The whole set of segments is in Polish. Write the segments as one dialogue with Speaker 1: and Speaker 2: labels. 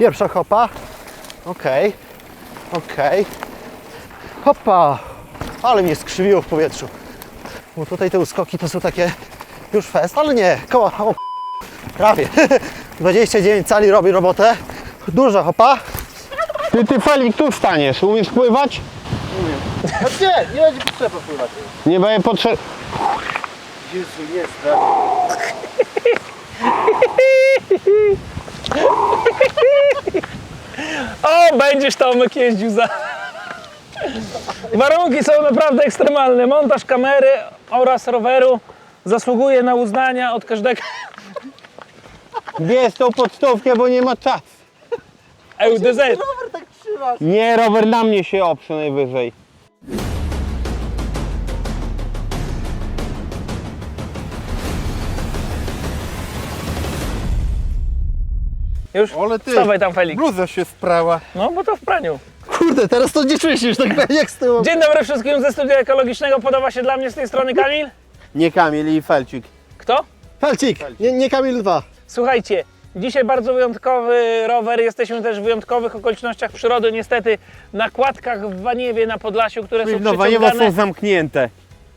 Speaker 1: Pierwsza hopa. Okej. Okej. Hopa. Ale mnie skrzywiło w powietrzu. Bo tutaj te uskoki to są takie już fest, ale nie. Koła. O, prawie. 29 cali robi robotę. Duża hopa.
Speaker 2: Ty, ty Felik, tu staniesz. Umiesz pływać?
Speaker 1: Nie, nie będzie potrzeba pływać.
Speaker 2: Nie będzie potrzeb...
Speaker 1: Jezu, jest. tak.
Speaker 3: O, będziesz Tomek jeździł za... Warunki są naprawdę ekstremalne. Montaż kamery oraz roweru zasługuje na uznania od każdego.
Speaker 2: Bierz tą podstówkę, bo nie ma czasu.
Speaker 3: EUDZ.
Speaker 1: tak trzymasz.
Speaker 2: Nie, rower na mnie się oprze najwyżej.
Speaker 3: Już?
Speaker 1: Ale ty.
Speaker 3: Wstawaj tam, Felix.
Speaker 1: Bluza się sprała.
Speaker 3: No, bo to w praniu.
Speaker 1: Kurde, teraz to nie czujesz już tak pewnie jak z tyłu.
Speaker 3: Dzień dobry wszystkim ze studia ekologicznego. Podoba się dla mnie z tej strony Kamil?
Speaker 2: Nie Kamil i Felcik.
Speaker 3: Kto?
Speaker 1: Felcik, nie, nie Kamil 2.
Speaker 3: Słuchajcie, dzisiaj bardzo wyjątkowy rower. Jesteśmy też w wyjątkowych okolicznościach przyrody. Niestety na kładkach w Waniewie na Podlasiu, które są
Speaker 2: No, Waniewo
Speaker 3: przyciągane.
Speaker 2: są zamknięte.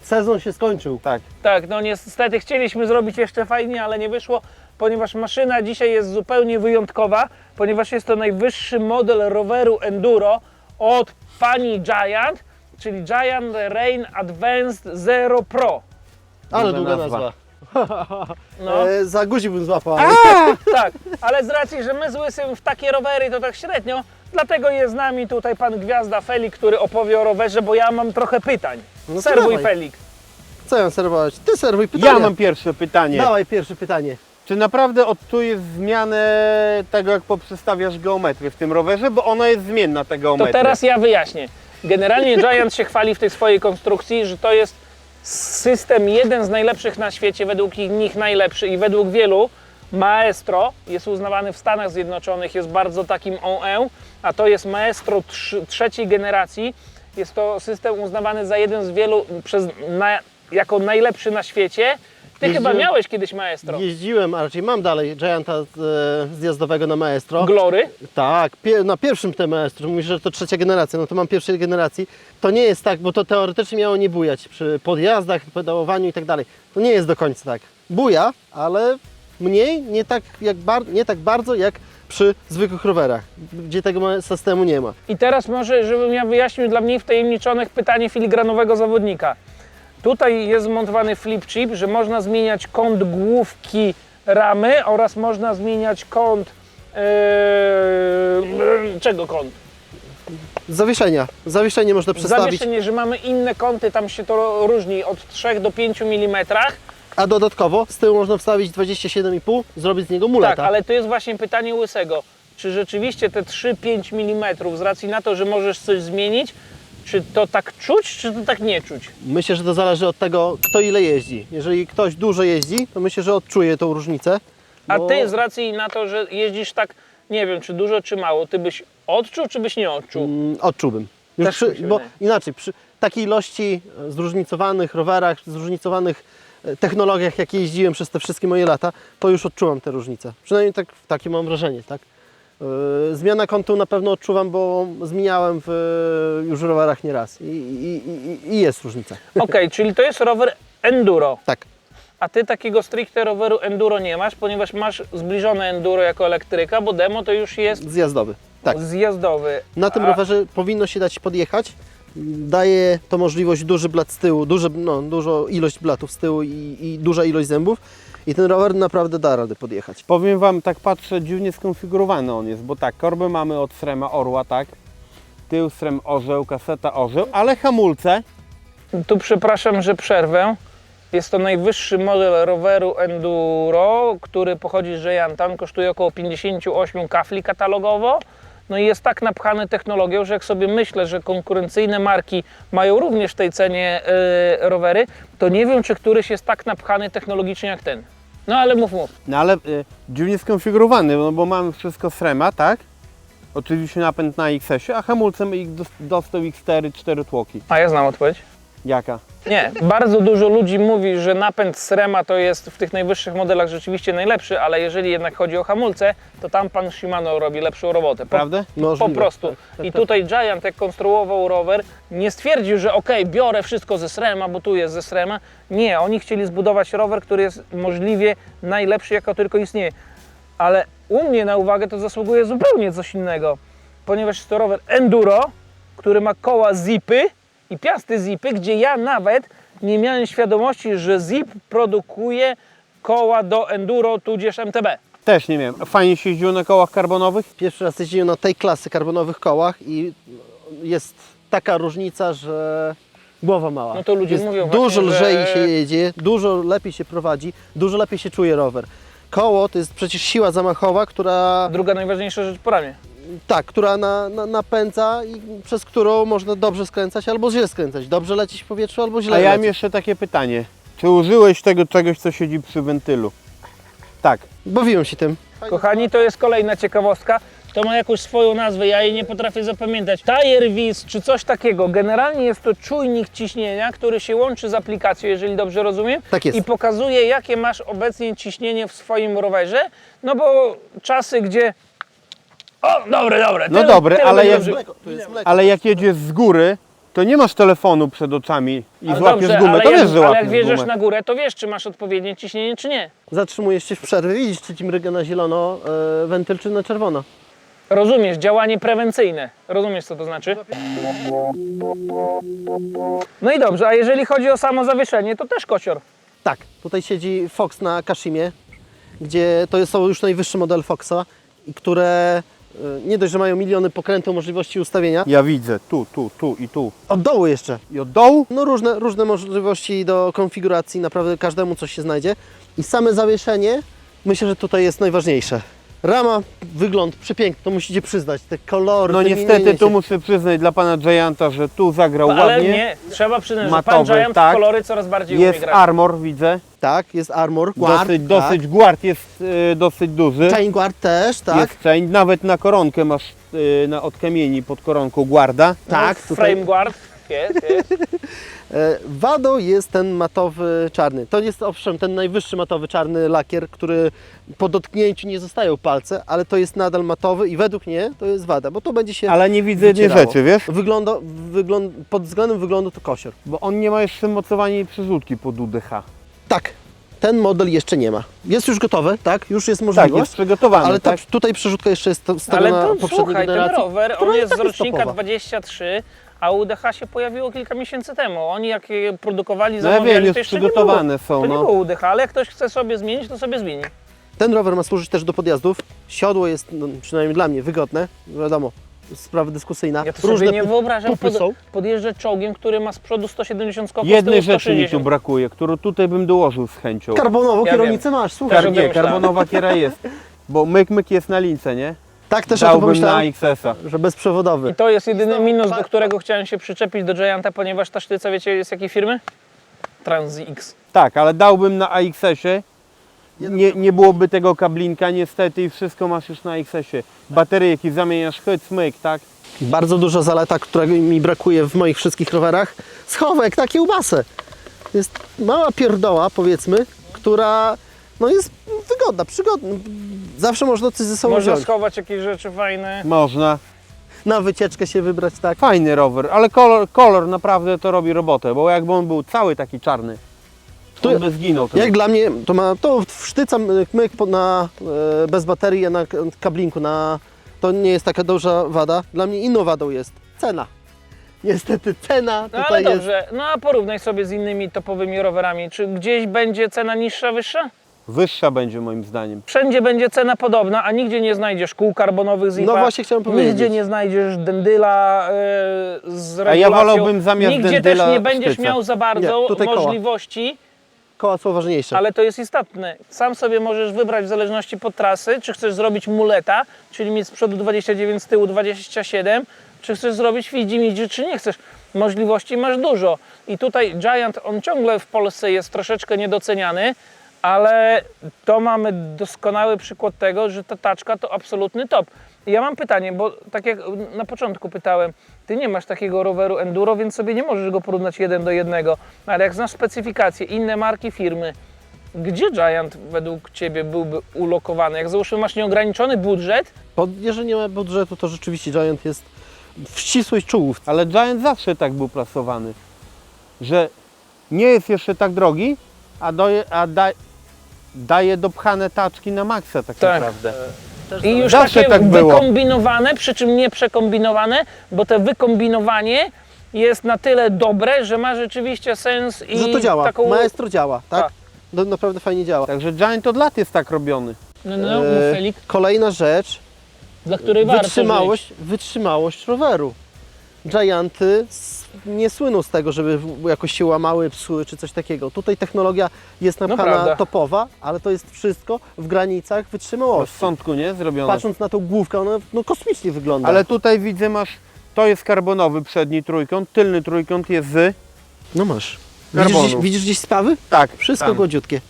Speaker 1: Sezon się skończył.
Speaker 2: Tak.
Speaker 3: Tak, no niestety chcieliśmy zrobić jeszcze fajnie, ale nie wyszło, ponieważ maszyna dzisiaj jest zupełnie wyjątkowa, ponieważ jest to najwyższy model roweru enduro od pani Giant, czyli Giant Rain Advanced Zero Pro.
Speaker 1: Ale
Speaker 2: Długa nazwa.
Speaker 3: No,
Speaker 1: E, za guzi bym złapał. ale-
Speaker 3: tak, ale z racji, że my z Łysym w takie rowery to tak średnio, dlatego jest z nami tutaj pan Gwiazda Felik, który opowie o rowerze, bo ja mam trochę pytań.
Speaker 1: No to
Speaker 3: Serwuj
Speaker 1: dawaj.
Speaker 3: Felik.
Speaker 1: Co ja mam serwować? Ty serwuj pytanie.
Speaker 2: Ja mam pierwsze pytanie.
Speaker 1: Dawaj pierwsze pytanie.
Speaker 2: Czy naprawdę odczujesz zmianę tego, jak poprzestawiasz geometrię w tym rowerze? Bo ona jest zmienna, ta
Speaker 3: To
Speaker 2: geometria.
Speaker 3: teraz ja wyjaśnię. Generalnie Giant się chwali w tej swojej konstrukcji, że to jest system jeden z najlepszych na świecie, według nich najlepszy i według wielu Maestro jest uznawany w Stanach Zjednoczonych, jest bardzo takim OE, a to jest Maestro trz- trzeciej generacji. Jest to system uznawany za jeden z wielu przez na, jako najlepszy na świecie. Ty
Speaker 1: Jeździłem-
Speaker 3: chyba miałeś kiedyś Maestro.
Speaker 1: Jeździłem, a raczej mam dalej Gianta e, zjazdowego na Maestro.
Speaker 3: Glory.
Speaker 1: Tak, pie, na pierwszym tym Maestro, mówisz, że to trzecia generacja, no to mam pierwszej generacji. To nie jest tak, bo to teoretycznie miało nie bujać przy podjazdach, pedałowaniu i tak dalej. To nie jest do końca tak. Buja, ale mniej, nie tak, jak bar, nie tak bardzo jak przy zwykłych rowerach, gdzie tego ma- systemu nie ma.
Speaker 3: I teraz może, żebym ja wyjaśnił dla mniej wtajemniczonych pytanie filigranowego zawodnika. Tutaj jest zmontowany flip chip, że można zmieniać kąt główki ramy oraz można zmieniać kąt... Yy, czego kąt?
Speaker 1: Zawieszenia. Zawieszenie można przestawić,
Speaker 3: Zawieszenie, że mamy inne kąty, tam się to różni od 3 do 5 mm.
Speaker 1: a dodatkowo z tyłu można wstawić 27,5, zrobić z niego muleta.
Speaker 3: Tak, ale to jest właśnie pytanie łysego. Czy rzeczywiście te 3-5 mm z racji na to, że możesz coś zmienić, czy to tak czuć, czy to tak nie czuć?
Speaker 1: Myślę, że to zależy od tego, kto ile jeździ. Jeżeli ktoś dużo jeździ, to myślę, że odczuje tą różnicę.
Speaker 3: A
Speaker 1: bo-
Speaker 3: ty z racji na to, że jeździsz tak, nie wiem, czy dużo, czy mało, ty byś odczuł, czy byś nie odczuł?
Speaker 1: Mm, Odczułbym. Już
Speaker 3: Też
Speaker 1: przy,
Speaker 3: się
Speaker 1: bo
Speaker 3: wydaje.
Speaker 1: inaczej, przy takiej ilości e, zróżnicowanych rowerach, zróżnicowanych e, technologiach, jakie jeździłem przez te wszystkie moje lata, to już odczuwam te różnice. Przynajmniej tak, takie mam wrażenie, tak? E, Zmiana kątu na pewno odczuwam, bo zmieniałem w e, już rowerach nieraz i, i, i, i jest różnica.
Speaker 3: Okej, czyli to jest rower enduro,
Speaker 1: Tak.
Speaker 3: a ty takiego stricte roweru enduro nie masz, ponieważ masz zbliżone enduro jako elektryka, bo demo to już jest
Speaker 1: Zjazdowy. Tak.
Speaker 3: zjazdowy.
Speaker 1: Na tym
Speaker 3: A-
Speaker 1: rowerze powinno się dać podjechać. Daje to możliwość duży blat z tyłu, duży, no, dużo ilość blatów z tyłu i, i duża ilość zębów. I ten rower naprawdę da radę podjechać.
Speaker 2: Powiem Wam, tak patrzę, dziwnie skonfigurowany on jest, bo tak, korbę mamy od Srema Orła, tak? Tył Srem Orzeł, kaseta Orzeł, ale hamulce
Speaker 3: Tu przepraszam, że przerwę. Jest to najwyższy model roweru enduro, który pochodzi z Gianta. On kosztuje około 58 kafli katalogowo. No i jest tak napchany technologią, że jak sobie myślę, że konkurencyjne marki mają również w tej cenie yy, rowery, to nie wiem, czy któryś jest tak napchany technologicznie jak ten. No ale mów, mów.
Speaker 2: No ale y, dziwnie skonfigurowany, no bo mamy wszystko Srema, tak? Oczywiście napęd na XS-ie, a hamulcem ich dos- dostał X4 cztery tłoki.
Speaker 3: A ja znam odpowiedź.
Speaker 2: Jaka?
Speaker 3: Nie, bardzo dużo ludzi mówi, że napęd Srema to jest w tych najwyższych modelach rzeczywiście najlepszy, ale jeżeli jednak chodzi o hamulce, to tam pan Shimano robi lepszą robotę. Po,
Speaker 2: Prawda?
Speaker 3: po
Speaker 1: Możliwe,
Speaker 3: prostu. I tutaj Giant jak konstruował rower, nie stwierdził, że okej, biorę wszystko ze Srema, bo tu jest ze Srema. Nie, oni chcieli zbudować rower, który jest możliwie najlepszy, jaka tylko istnieje. Ale u mnie na uwagę to zasługuje zupełnie coś innego, ponieważ jest to rower enduro, który ma koła zipy i piasty zipy, gdzie ja nawet nie miałem świadomości, że zip produkuje koła do enduro tudzież MTB.
Speaker 2: Też nie wiem. Fajnie się jeździło na kołach karbonowych?
Speaker 1: Pierwszy raz jeździłem na tej klasy karbonowych kołach i jest taka różnica, że głowa mała.
Speaker 3: No to ludzie
Speaker 1: jest
Speaker 3: mówią
Speaker 1: Dużo
Speaker 3: właśnie,
Speaker 1: lżej
Speaker 3: że-
Speaker 1: się jedzie, dużo lepiej się prowadzi, dużo lepiej się czuje rower. Koło to jest przecież siła zamachowa, która,
Speaker 3: Druga najważniejsza rzecz po ramię.
Speaker 1: Tak, która na, na, napędza i przez którą można dobrze skręcać albo źle skręcać. Dobrze lecieć w powietrzu albo źle
Speaker 2: A ja mam
Speaker 1: lecieć.
Speaker 2: jeszcze takie pytanie. Czy użyłeś tego czegoś, co siedzi przy wentylu? Tak.
Speaker 1: Bawiłem się tym.
Speaker 3: Kochani, to jest kolejna ciekawostka. To ma jakąś swoją nazwę, ja jej nie potrafię zapamiętać. Tire Vis czy coś takiego. Generalnie jest to czujnik ciśnienia, który się łączy z aplikacją, jeżeli dobrze rozumiem.
Speaker 1: Tak jest.
Speaker 3: I pokazuje, jakie masz obecnie ciśnienie w swoim rowerze. No bo czasy, gdzie. O, dobre, dobre.
Speaker 2: No dobre, ale jak-
Speaker 1: jest mleko.
Speaker 2: Ale jak jedziesz z góry, to nie masz telefonu przed oczami i
Speaker 3: Ale
Speaker 2: złapiesz
Speaker 3: dobrze,
Speaker 2: gumę.
Speaker 3: ale
Speaker 2: To
Speaker 3: jak,
Speaker 2: wiesz, że
Speaker 3: ale
Speaker 2: łapiesz
Speaker 3: jak wjeżdżasz
Speaker 2: gumę.
Speaker 3: na górę, to wiesz, czy masz odpowiednie ciśnienie, czy nie.
Speaker 1: Zatrzymujesz się w przerwie, widzisz, czy ci mryga na zielono e, wentyl, czy na czerwono.
Speaker 3: Rozumiesz, działanie prewencyjne. Rozumiesz, co to znaczy? No i dobrze, a jeżeli chodzi o samo zawieszenie, to też kocior.
Speaker 1: Tak, tutaj siedzi Fox na Kashimie, gdzie to są już najwyższy model Foxa, i które nie dość, że mają miliony pokrętów możliwości ustawienia,
Speaker 2: Ja widzę, tu, tu, tu i tu.
Speaker 1: od dołu jeszcze.
Speaker 2: I od dołu?
Speaker 1: No różne, różne możliwości do konfiguracji, naprawdę każdemu coś się znajdzie. I same zawieszenie, myślę, że tutaj jest najważniejsze. Rama, wygląd przepiękny, to musicie przyznać, te kolory,
Speaker 2: No
Speaker 1: te
Speaker 2: niestety tu muszę przyznać dla pana Gianta, że tu zagrał
Speaker 3: Ale
Speaker 2: ładnie.
Speaker 3: nie, trzeba przyznać, że pan
Speaker 2: Matowy,
Speaker 3: Giant
Speaker 2: tak.
Speaker 3: kolory coraz bardziej umie
Speaker 2: Jest
Speaker 3: grać.
Speaker 2: armor, widzę.
Speaker 1: Tak, jest armor, guard,
Speaker 2: dosyć,
Speaker 1: tak.
Speaker 2: dosyć guard jest y, dosyć duży.
Speaker 1: Chain guard też, tak.
Speaker 2: Jest chain. Nawet na koronkę masz y, na, od kamieni pod koronką guarda.
Speaker 1: tak,
Speaker 3: no,
Speaker 1: tutaj.
Speaker 3: Frame guard. Jest, jest.
Speaker 1: E, Wadą jest ten matowy czarny. To jest owszem ten najwyższy matowy czarny lakier, który po dotknięciu nie zostają palce, ale to jest nadal matowy i według mnie to jest wada, bo to będzie się
Speaker 2: Ale nie widzę jednej rzeczy, wiesz?
Speaker 1: Wygląda, wygląd, pod względem wyglądu to kosior.
Speaker 2: Bo on nie ma jeszcze mocowania i przerzutki pod UDH.
Speaker 1: Tak, ten model jeszcze nie ma. Jest już gotowy, tak? Już jest
Speaker 2: Tak,
Speaker 1: możliwość.
Speaker 2: jest przygotowany,
Speaker 1: ale ta,
Speaker 2: tak?
Speaker 1: tutaj przerzutka jeszcze jest
Speaker 3: Ale to
Speaker 1: poprzedniej
Speaker 3: słuchaj, ten rower, on jest
Speaker 1: tak
Speaker 3: z rocznika
Speaker 1: topowa.
Speaker 3: 23, a UDH się pojawiło kilka miesięcy temu. Oni jak je produkowali,
Speaker 2: No ja wiem,
Speaker 3: to
Speaker 2: już
Speaker 3: jeszcze
Speaker 2: przygotowane
Speaker 3: nie
Speaker 2: są,
Speaker 3: było. To nie
Speaker 2: no.
Speaker 3: było UDH, ale jak ktoś chce sobie zmienić, to sobie zmieni.
Speaker 1: Ten rower ma służyć też do podjazdów. Siodło jest, no, przynajmniej dla mnie, wygodne. Wiadomo, sprawa dyskusyjna.
Speaker 3: Ja to
Speaker 1: Różne
Speaker 3: sobie nie
Speaker 1: pu-
Speaker 3: wyobrażam
Speaker 1: pupy
Speaker 3: pod,
Speaker 1: są.
Speaker 3: podjeżdżać czołgiem, który ma z przodu 170 skoków,
Speaker 2: Jednej
Speaker 3: z tyłu
Speaker 2: rzeczy mi tu
Speaker 3: 160.
Speaker 2: brakuje, którą tutaj bym dołożył z chęcią.
Speaker 1: Karbonową
Speaker 3: Ja
Speaker 1: kierownicę masz, słuchaj.
Speaker 2: Kar- nie,
Speaker 3: myślałem.
Speaker 2: karbonowa kiera jest. Bo myk myk jest na lince, nie?
Speaker 1: Tak też o tym
Speaker 2: Dałbym na
Speaker 1: pomyślałem,
Speaker 2: XS-a.
Speaker 1: że bezprzewodowy.
Speaker 3: I to jest jedyny minus, do którego chciałem się przyczepić do Gianta, ponieważ ta sztyca, wiecie, jest jakiej firmy? Transy X.
Speaker 2: Tak, ale dałbym na AXS-ie. Nie, nie byłoby tego kablinka niestety i wszystko masz już na XS-ie. Bateryjki zamieniasz hyc, myk, tak?
Speaker 1: Bardzo duża zaleta, którego mi brakuje w moich wszystkich rowerach. Schowek, takie ubasę. Jest mała pierdoła, powiedzmy, która no jest wygodna, przygodna. Zawsze można coś ze sobą
Speaker 3: Można
Speaker 1: wziąć.
Speaker 3: schować jakieś rzeczy fajne.
Speaker 2: Można.
Speaker 1: Na wycieczkę się wybrać, tak.
Speaker 2: Fajny rower, ale kolor, kolor naprawdę to robi robotę, bo jakby on był cały taki czarny, to
Speaker 1: Tu-
Speaker 2: on by zginął. ten
Speaker 1: Jak dla mnie, to ma to sztyca myk myk na, e, bez baterii, na kablinku. Na, to nie jest taka duża wada. Dla mnie inną wadą jest cena. Niestety cena
Speaker 3: No
Speaker 1: tutaj
Speaker 3: ale
Speaker 1: jest.
Speaker 3: dobrze, no a porównaj sobie z innymi topowymi rowerami. Czy gdzieś będzie cena niższa, wyższa?
Speaker 2: Wyższa będzie moim zdaniem.
Speaker 3: Wszędzie będzie cena podobna, a nigdzie nie znajdziesz kół karbonowych z
Speaker 1: No właśnie chciałem powiedzieć.
Speaker 3: Nigdzie nie znajdziesz dendyla yy, z regulacją.
Speaker 2: ja wolałbym zamiast
Speaker 3: Nigdzie
Speaker 2: dendyla
Speaker 3: też nie będziesz
Speaker 2: sztyca.
Speaker 3: miał za bardzo
Speaker 1: Nie, tutaj koła.
Speaker 3: możliwości,
Speaker 1: Koła są ważniejsze.
Speaker 3: ale to jest istotne. Sam sobie możesz wybrać w zależności od trasy, czy chcesz zrobić muleta, czyli mieć z przodu 29, z tyłu 27, czy chcesz zrobić fidzi czy nie chcesz. Możliwości masz dużo. I tutaj Giant, on ciągle w Polsce jest troszeczkę niedoceniany, ale to mamy doskonały przykład tego, że ta taczka to absolutny top. Ja mam pytanie, bo tak jak na początku pytałem, ty nie masz takiego roweru enduro, więc sobie nie możesz go porównać jeden do jednego. Ale jak znasz specyfikacje, inne marki firmy, gdzie Giant według Ciebie byłby ulokowany? Jak załóżmy masz nieograniczony budżet,
Speaker 1: Bo jeżeli nie ma budżetu, to rzeczywiście Giant jest w ścisłej czołówce.
Speaker 2: Ale Giant zawsze tak był plasowany, że nie jest jeszcze tak drogi, a, doje, a da, daje dopchane taczki na maksa tak,
Speaker 3: Tak.
Speaker 2: naprawdę.
Speaker 3: I już
Speaker 2: Zawsze
Speaker 3: takie
Speaker 2: tak było.
Speaker 3: wykombinowane, przy czym nie przekombinowane, bo te wykombinowanie jest na tyle dobre, że ma rzeczywiście sens i
Speaker 1: Że to działa.
Speaker 3: taką...
Speaker 1: Maestro działa, tak?
Speaker 3: Tak.
Speaker 1: No, naprawdę fajnie działa.
Speaker 2: Także Giant od lat jest tak robiony.
Speaker 3: No, no,
Speaker 1: E,
Speaker 3: Felik,
Speaker 1: Kolejna rzecz,
Speaker 3: dla której warto
Speaker 1: wytrzymałość, wytrzymałość roweru. Gianty s- nie słyną z tego, żeby jakoś się łamały, psuły czy coś takiego. Tutaj technologia jest
Speaker 3: No
Speaker 1: napchana
Speaker 3: prawda.
Speaker 1: topowa, ale to jest wszystko w granicach
Speaker 2: W
Speaker 1: wytrzymałości.
Speaker 2: rozsądku, nie? Zrobione.
Speaker 1: Patrząc na tą główkę, ona no, kosmicznie wygląda.
Speaker 2: Ale tutaj widzę masz, to jest karbonowy przedni trójkąt, tylny trójkąt jest z...
Speaker 1: No masz. Widzisz gdzieś, widzisz gdzieś spawy?
Speaker 2: Tak,
Speaker 1: Wszystko
Speaker 2: tam.
Speaker 1: głodziutkie.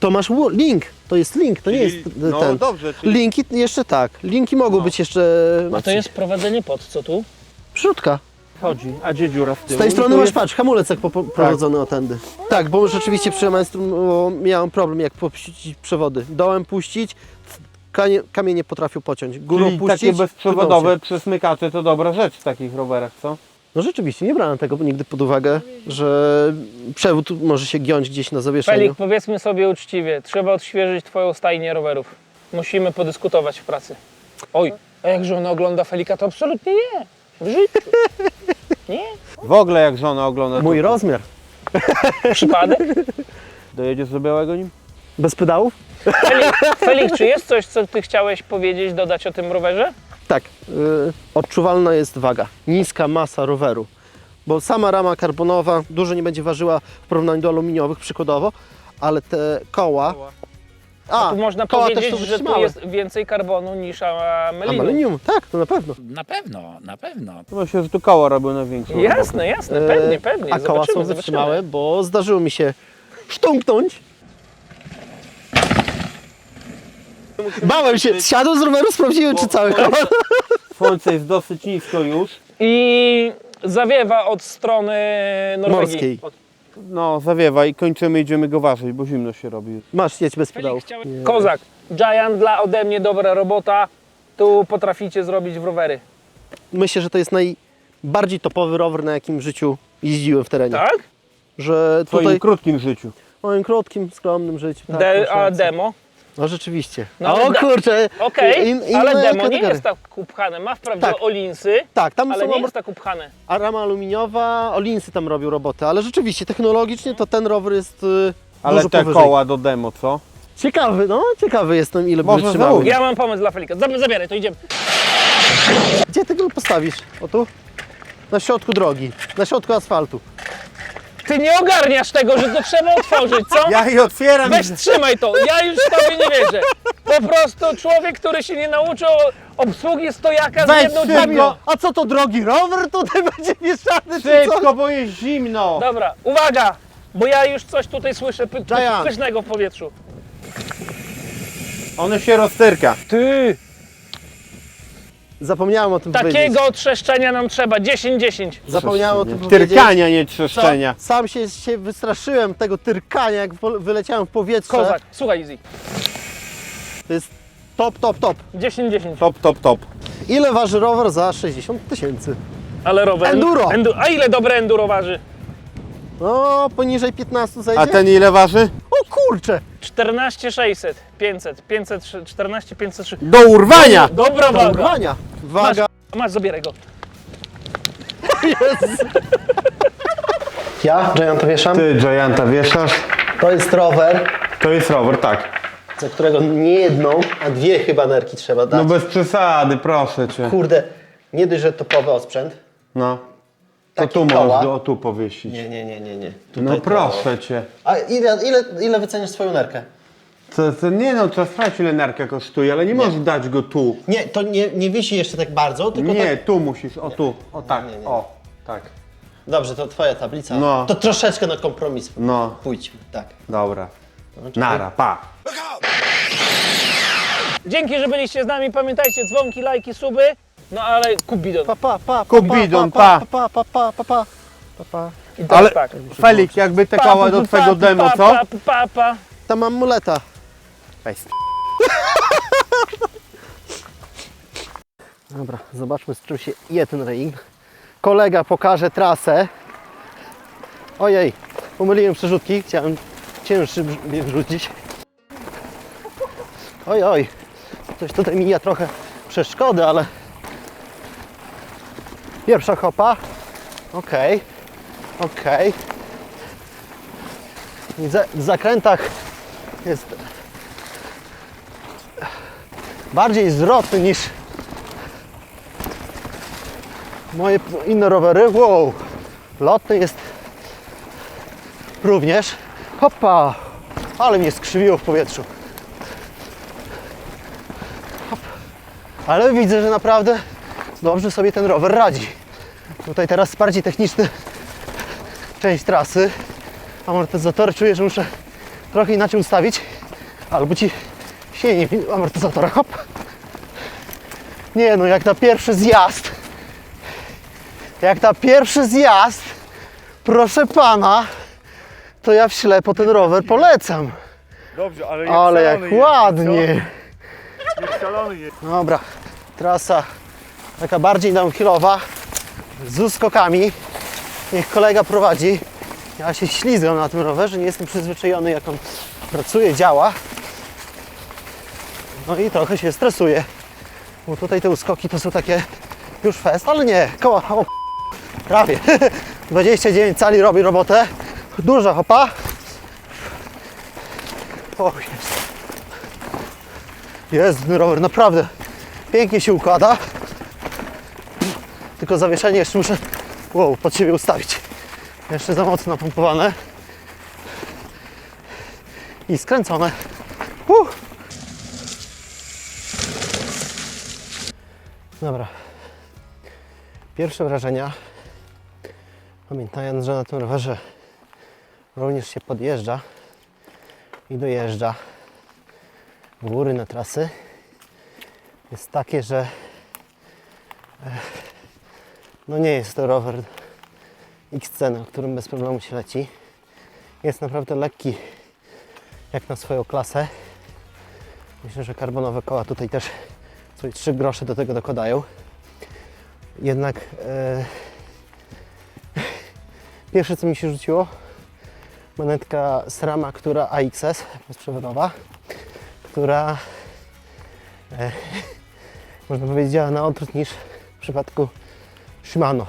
Speaker 1: To masz link, to jest link, to nie
Speaker 2: Czyli-
Speaker 1: jest
Speaker 2: no
Speaker 1: ten.
Speaker 2: dobrze, czyli
Speaker 1: Linki jeszcze tak, linki mogą
Speaker 2: No.
Speaker 1: być jeszcze...
Speaker 3: A to jest prowadzenie pod co tu?
Speaker 1: Środka.
Speaker 2: Chodzi, a gdzie dziura z tyłu?
Speaker 1: Z tej strony masz, patrz, hamulec jak poprowadzony otędy. Tak, bo rzeczywiście przy Maestru o, miałem problem jak puścić przewody. Dołem puścić, kamienie, kamienie potrafił pociąć. Górą
Speaker 2: Czyli
Speaker 1: puścić,
Speaker 2: takie bezprzewodowe
Speaker 1: się.
Speaker 2: przesmykacze to dobra rzecz w takich rowerach, co?
Speaker 1: No rzeczywiście, nie brałem tego nigdy pod uwagę, że przewód może się giąć gdzieś na zawieszeniu.
Speaker 3: Felik, powiedzmy sobie uczciwie, trzeba odświeżyć Twoją stajnię rowerów. Musimy podyskutować w pracy. Oj, a jak żona ogląda Felika, to absolutnie nie. W życiu. Nie?
Speaker 2: W ogóle jak żona ogląda,
Speaker 1: Mój
Speaker 2: to
Speaker 1: rozmiar.
Speaker 3: Przypadek?
Speaker 2: dojedziesz do białego nim?
Speaker 1: Bez pedałów?
Speaker 3: Felik, Felik, czy jest coś, co Ty chciałeś powiedzieć, dodać o tym rowerze?
Speaker 1: Tak, y, odczuwalna jest waga, niska masa roweru, bo sama rama karbonowa dużo nie będzie ważyła w porównaniu do aluminiowych przykładowo, ale te koła... A,
Speaker 3: Tu można
Speaker 1: koła też
Speaker 3: powiedzieć,
Speaker 1: są
Speaker 3: że tu
Speaker 1: wytrzymałe.
Speaker 3: jest więcej karbonu niż
Speaker 1: A
Speaker 3: melinu.
Speaker 1: aluminium, tak, to na pewno.
Speaker 4: Na pewno, na pewno.
Speaker 2: Myślę, że tu koła robią na większą
Speaker 3: Jasne, jasne,
Speaker 1: E,
Speaker 3: pewnie, pewnie.
Speaker 1: A koła są
Speaker 3: Zobaczymy,
Speaker 1: wytrzymałe,
Speaker 3: zobaczymy.
Speaker 1: bo zdarzyło mi się sztumknąć. Bałem się, zsiadłem z roweru, sprawdziłem czy cały koła.
Speaker 2: Słońce jest dosyć nisko już.
Speaker 3: I zawiewa od strony Norwegii.
Speaker 1: Morskiej.
Speaker 3: Od...
Speaker 2: No, zawiewa i kończymy, idziemy go ważyć, bo zimno się robi.
Speaker 1: Masz, jedź bez pedałów.
Speaker 3: chciałem- Kozak, Giant dla ode mnie dobra robota. Tu potraficie zrobić w rowery.
Speaker 1: Myślę, że to jest najbardziej topowy rower, na jakim w życiu jeździłem w terenie.
Speaker 3: Tak?
Speaker 1: Że
Speaker 2: W twoim
Speaker 1: tutaj
Speaker 2: krótkim życiu.
Speaker 1: w moim krótkim, skromnym życiu. Tak,
Speaker 3: De, a demo?
Speaker 1: No rzeczywiście.
Speaker 3: No, ale
Speaker 1: o
Speaker 3: da-
Speaker 1: kurczę.
Speaker 3: Okej,
Speaker 1: in- inne
Speaker 3: ale demo nie
Speaker 1: kategorie.
Speaker 3: jest tak upchane. Ma wprawdzie
Speaker 1: Tak.
Speaker 3: olinsy,
Speaker 1: Tak, tam
Speaker 3: ale
Speaker 1: są
Speaker 3: nie jest tak upchane.
Speaker 1: a rama aluminiowa, olinsy tam robią robotę, ale rzeczywiście technologicznie to ten rower jest y,
Speaker 2: Ale
Speaker 1: dużo
Speaker 2: te
Speaker 1: powyżej.
Speaker 2: koła do demo, co?
Speaker 1: Ciekawy, no ciekawy jestem ile by
Speaker 2: zamówić.
Speaker 3: Ja mam pomysł dla Felika. Zab- Zabieraj, to idziemy.
Speaker 1: Gdzie ty go postawisz? O tu? Na środku drogi, na środku asfaltu.
Speaker 3: Ty nie ogarniasz tego, że to trzeba otworzyć, co?
Speaker 2: Ja je otwieram.
Speaker 3: Weź trzymaj to, ja już tobie nie wierzę. Po prostu człowiek, który się nie nauczył obsługi stojaka z
Speaker 2: Weź
Speaker 3: jedną
Speaker 2: szybko.
Speaker 3: dźwignią.
Speaker 1: A co to drogi rower tutaj będzie mieszany? czy co?
Speaker 2: Szybko, bo jest zimno.
Speaker 3: Dobra, uwaga, bo ja już coś tutaj słyszę py- py-
Speaker 1: Giant.
Speaker 3: pysznego w powietrzu.
Speaker 2: One się roztyrka.
Speaker 3: Ty,
Speaker 1: Zapomniałem o tym powiedzieć.
Speaker 3: takiego trzeszczenia nam trzeba, 10-10.
Speaker 1: Zapomniałem o tym powiedzieć.
Speaker 2: Tyrkania, nie
Speaker 1: Co?
Speaker 2: trzeszczenia.
Speaker 1: Sam się, się wystraszyłem tego tyrkania, jak wo- wyleciałem w powietrze.
Speaker 3: Kozak, słuchaj Easy,
Speaker 1: To jest top, top, top.
Speaker 3: 10-10.
Speaker 2: Top, top, top.
Speaker 1: Ile waży rower za 60 tysięcy?
Speaker 3: Ale rower...
Speaker 1: Enduro.
Speaker 3: Endu- A ile dobre enduro waży?
Speaker 1: No, poniżej 15 zejdzie.
Speaker 2: A ten ile waży?
Speaker 1: O kurczę!
Speaker 3: 14 600, 500, 514, 503.
Speaker 2: Do urwania!
Speaker 3: Dobra
Speaker 1: Do
Speaker 3: waga.
Speaker 1: urwania. Waga.
Speaker 3: Masz, zabieraj go.
Speaker 1: Ja, Giant wieszam.
Speaker 2: Ty Gianta wieszasz?
Speaker 1: To jest rower,
Speaker 2: To jest rower, tak.
Speaker 1: za którego nie jedną, a dwie chyba nerki trzeba dać.
Speaker 2: No bez przesady, proszę cię.
Speaker 1: Kurde, nie dość, że topowy osprzęt.
Speaker 2: No. To tu
Speaker 1: koła.
Speaker 2: możesz o tu powiesić.
Speaker 1: Nie, nie, nie, nie, nie. Tutaj
Speaker 2: No
Speaker 1: to-
Speaker 2: proszę cię.
Speaker 1: A ile, ile, ile wyceniasz swoją nerkę?
Speaker 2: To, to nie no, trzeba sprawdzić ile nerka kosztuje, ale nie, możesz dać go tu.
Speaker 1: Nie, to nie, nie wisi jeszcze tak bardzo, tylko
Speaker 2: Nie,
Speaker 1: tak...
Speaker 2: tu musisz, o tu, o tak,
Speaker 1: Nie, nie.
Speaker 2: o, tak.
Speaker 1: Dobrze, to twoja tablica.
Speaker 2: No.
Speaker 1: To troszeczkę na kompromis
Speaker 2: No,
Speaker 1: pójdźmy, tak.
Speaker 2: dobra.
Speaker 1: No.
Speaker 2: Nara, pa.
Speaker 3: Dzięki, że byliście z nami. Pamiętajcie, dzwonki, lajki, suby. No ale kup
Speaker 1: bidon. Pa, pa, pa,
Speaker 2: Kup bidon,
Speaker 1: pa. pa, pa, pa, pa, pa, pa, pa.
Speaker 3: I teraz
Speaker 2: Ale
Speaker 3: tak.
Speaker 2: Felik, jakby te koła do twojego demo, pa, co?
Speaker 3: Pa, pa, pa, pa.
Speaker 1: Tam mam muleta. Dobra, zobaczmy z czym się je ten ring. Kolega pokaże trasę. Ojej, pomyliłem przerzutki, chciałem cięższy brz- wrzucić. Oj, oj, coś tutaj mija trochę przeszkody, ale pierwsza hopa. Okej. I za- W zakrętach jest bardziej zwrotny niż moje inne rowery. Wow, lotny jest również. Hopa, ale mnie skrzywiło w powietrzu. Hop. Ale widzę, że naprawdę dobrze sobie ten rower radzi. Tutaj teraz bardziej techniczny część trasy. Amortyzatory czuję, że muszę trochę inaczej ustawić. Albo ci sienie amortyzatora. Hop. Nie no, jak na pierwszy zjazd jak na pierwszy zjazd, proszę pana, to ja w ślepo ten rower polecam.
Speaker 4: Dobrze, ale jak
Speaker 1: Ale jak ładnie.
Speaker 4: Jest.
Speaker 1: Dobra, trasa taka bardziej downhillowa, z uskokami. Niech kolega prowadzi. Ja się ślizgam na tym rowerze, nie jestem przyzwyczajony jak on pracuje, działa. No i trochę się stresuję. Bo tutaj te uskoki to są takie już fest, ale nie, koła, o, prawie. 29 cali robi robotę. Duża hopa. O, jest. Jest ten rower, naprawdę pięknie się układa. Tylko zawieszenie jeszcze muszę wow, pod siebie ustawić. Jeszcze za mocno napompowane. I skręcone. Uh. Dobra. Pierwsze wrażenia. Pamiętając, że na tym rowerze również się podjeżdża i dojeżdża góry na trasy jest takie, że no nie jest to rower XC, na którym bez problemu się leci. Jest naprawdę lekki jak na swoją klasę. Myślę, że karbonowe koła tutaj też coś 3 grosze do tego dokładają. Jednak e, pierwsze co mi się rzuciło monetka Srama, która AXS bezprzewodowa, która e, można powiedzieć działa na odwrót niż w przypadku Shimano,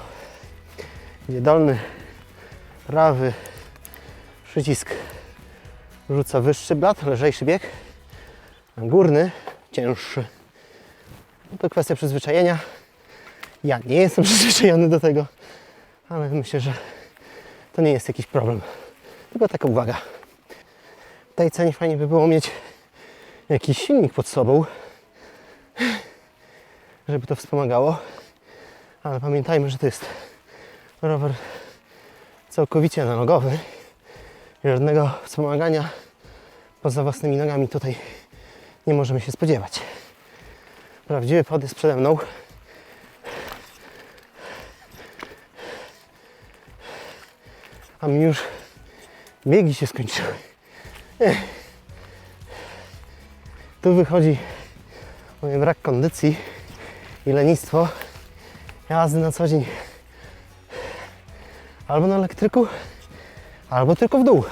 Speaker 1: gdzie dolny prawy przycisk rzuca wyższy blat, lżejszy bieg, górny cięższy. No to kwestia przyzwyczajenia. Ja nie jestem przyzwyczajony do tego, ale myślę, że to nie jest jakiś problem. Tylko taka uwaga. W tej cenie fajnie by było mieć jakiś silnik pod sobą, żeby to wspomagało. Ale pamiętajmy, że to jest rower całkowicie analogowy. Żadnego wspomagania poza własnymi nogami tutaj nie możemy się spodziewać. Prawdziwy pod jest przede mną. A mi już biegi się skończyły. Ech. Tu wychodzi mój brak kondycji i lenistwo jazdy na co dzień albo na elektryku, albo tylko w dół.